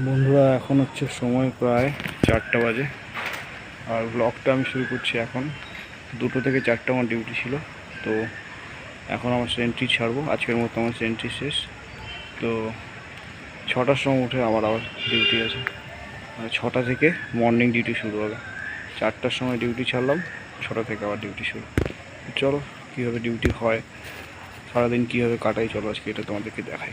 বন্ধুরা, এখন হচ্ছে সময় প্রায় চারটা বাজে। আর ব্লগটা আমি শুরু করছি এখন। দুটো থেকে চারটা আমার ডিউটি ছিল। তো এখন আমার সেন্ট্রি ছাড়বো। আজকের মতো আমার সেন্ট্রি শেষ। তো ছটার সময় উঠে আমার আবার ডিউটি আছে। মানে ছটা থেকে মর্নিং ডিউটি শুরু হবে। চারটার সময় ডিউটি ছাড়লাম। ছটা থেকে আবার ডিউটি শুরু। চলো, কীভাবে ডিউটি হয়? সারাদিন কীভাবে কাটাই? চলো আজকে এটা তোমাদেরকে দেখাই।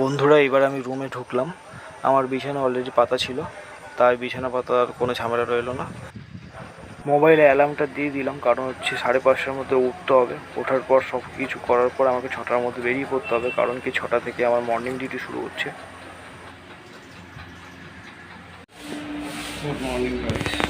বন্ধুরা, এবার আমি রুমে ঢুকলাম। আমার বিছানা অলরেডি পাতা ছিল, তাই বিছানা পাতার কোনো ঝামেলা রইল না। মোবাইলে অ্যালার্মটা দিয়ে দিলাম, কারণ হচ্ছে সাড়ে পাঁচটার মধ্যে উঠতে হবে। ওঠার পর সব কিছু করার পর আমাকে ছটার মধ্যে বেরিয়ে পড়তে হবে, কারণ কি ছটা থেকে আমার মর্নিং ডিউটি শুরু হচ্ছে। গুড মর্নিং গাইস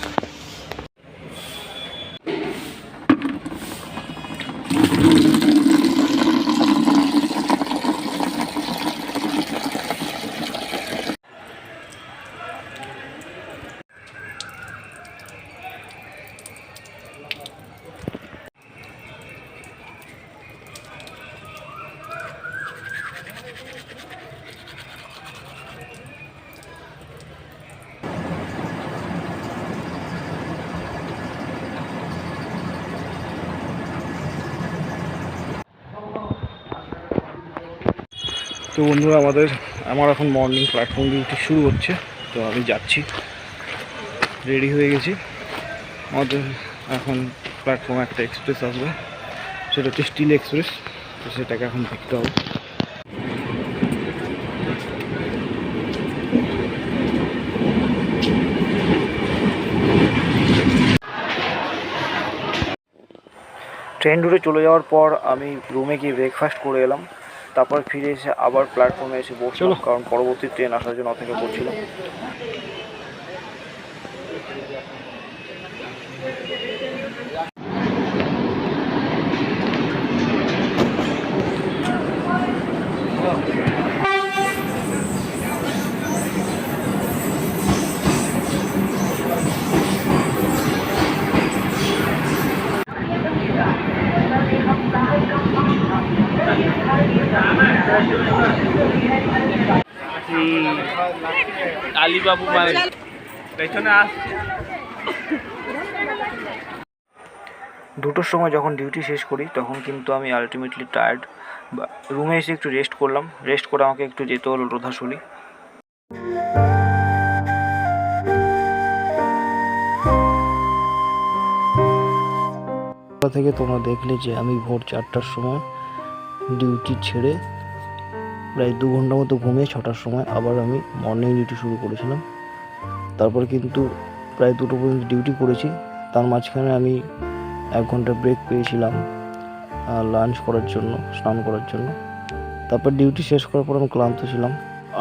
তো বন্ধুরা, আমাদের, আমার এখন মর্নিং প্ল্যাটফর্ম ডিউটি শুরু হচ্ছে। তো আমি যাচ্ছি। রেডি হয়ে গেছি। আমাদের এখন প্ল্যাটফর্মে একটা এক্সপ্রেস আসবে। সেটা হচ্ছে স্টিল এক্সপ্রেস তো সেটাকে এখন দেখতে হবে। ট্রেন রুটে চলে যাওয়ার পর আমি রুমে গিয়ে ব্রেকফাস্ট করে এলাম। তারপর ফিরে এসে আবার প্ল্যাটফর্মে এসে বসলাম কারণ পরবর্তী ট্রেন আসার জন্য অপেক্ষা করছিলাম। আলিবাবু মানে পেছনে আসছে দুটোর সময় যখন ডিউটি শেষ করি তখন কিন্তু আমি আলটিমেটলি টায়ার্ড বা রুমে এসে একটু রেস্ট করলাম। রেস্ট করে আমাকে একটু যেতে হলো রোধাশুলি থেকে তোমরা দেখলে যে আমি ভোর চারটার সময় ডিউটি ছেড়ে প্রায় দু ঘণ্টা মতো ঘুমিয়ে ছটার সময় আবার আমি মর্নিং ডিউটি শুরু করেছিলাম। তারপর কিন্তু প্রায় দুটো পর্যন্ত ডিউটি করেছি। তার মাঝখানে আমি এক ঘণ্টা ব্রেক পেয়েছিলাম লাঞ্চ করার জন্য, স্নান করার জন্য। তারপর ডিউটি শেষ করার পর আমি ক্লান্ত ছিলাম,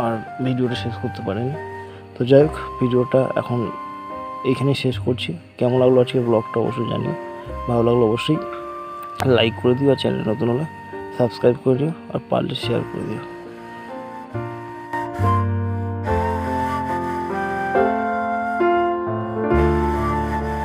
আর ভিডিওটা শেষ করতে পারিনি। তো যাই হোক, ভিডিওটা এখন এইখানেই শেষ করছি। কেমন লাগল আজকে ব্লগটা অবশ্যই জানি ভালো লাগল অবশ্যই লাইক করে দিও আর চ্যানেল নতুন হলে সাবস্ক্রাইব করে দিও আর পারলে শেয়ার করে দিও